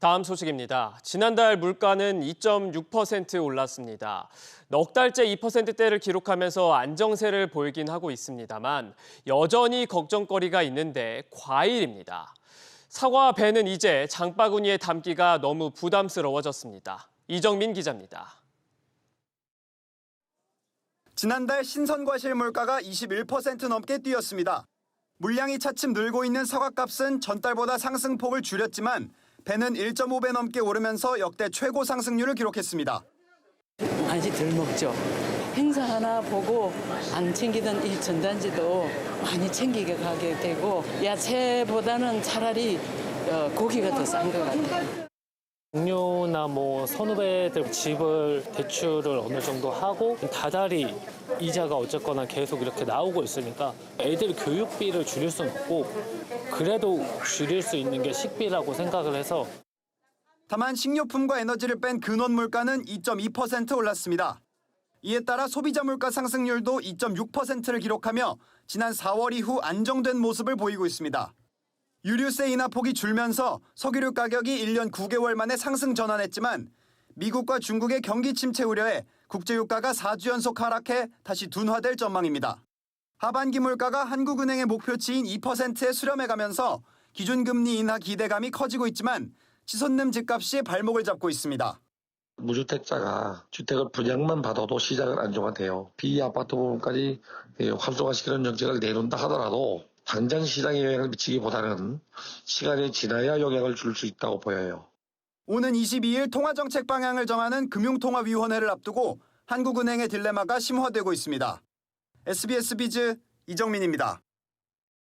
다음 소식입니다. 지난달 물가는 2.6% 올랐습니다. 넉 달째 2%대를 기록하면서 안정세를 보이긴 하고 있습니다만 여전히 걱정거리가 있는데 과일입니다. 사과와 배는 이제 장바구니에 담기가 너무 부담스러워졌습니다. 이정민 기자입니다. 지난달 신선 과실 물가가 21% 넘게 뛰었습니다. 물량이 차츰 늘고 있는 사과값은 전달보다 상승폭을 줄였지만 배는 1.5배 넘게 오르면서 역대 최고 상승률을 기록했습니다. 많이 덜 먹죠. 행사 하나 보고 안 챙기던 이 전단지도 많이 챙기게 가게 되고 야채보다는 차라리 어, 고기가 더 싼 것 같아요. 동료나 뭐 선후배들 집을 대출을 어느 정도 하고 다달이 이자가 어쨌거나 계속 이렇게 나오고 있으니까 애들 교육비를 줄일 수는 없고 그래도 줄일 수 있는 게 식비라고 생각을 해서 다만 식료품과 에너지를 뺀 근원 물가는 2.2% 올랐습니다. 이에 따라 소비자 물가 상승률도 2.6%를 기록하며 지난 4월 이후 안정된 모습을 보이고 있습니다. 유류세 인하 폭이 줄면서 석유류 가격이 1년 9개월 만에 상승 전환했지만 미국과 중국의 경기 침체 우려에 국제유가가 4주 연속 하락해 다시 둔화될 전망입니다. 하반기 물가가 한국은행의 목표치인 2%에 수렴해가면서 기준금리 인하 기대감이 커지고 있지만 치솟는 집값이 발목을 잡고 있습니다. 무주택자가 주택을 분양만 받아도 시장은 안정화돼요. 비아파트 부분까지 예, 활성화시키는 정책을 내놓는다 하더라도 당장 시장에 영향을 미치기보다는 시간이 지나야 영향을 줄 수 있다고 보여요. 오는 22일 통화정책 방향을 정하는 금융통화위원회를 앞두고 한국은행의 딜레마가 심화되고 있습니다. SBS 비즈 이정민입니다.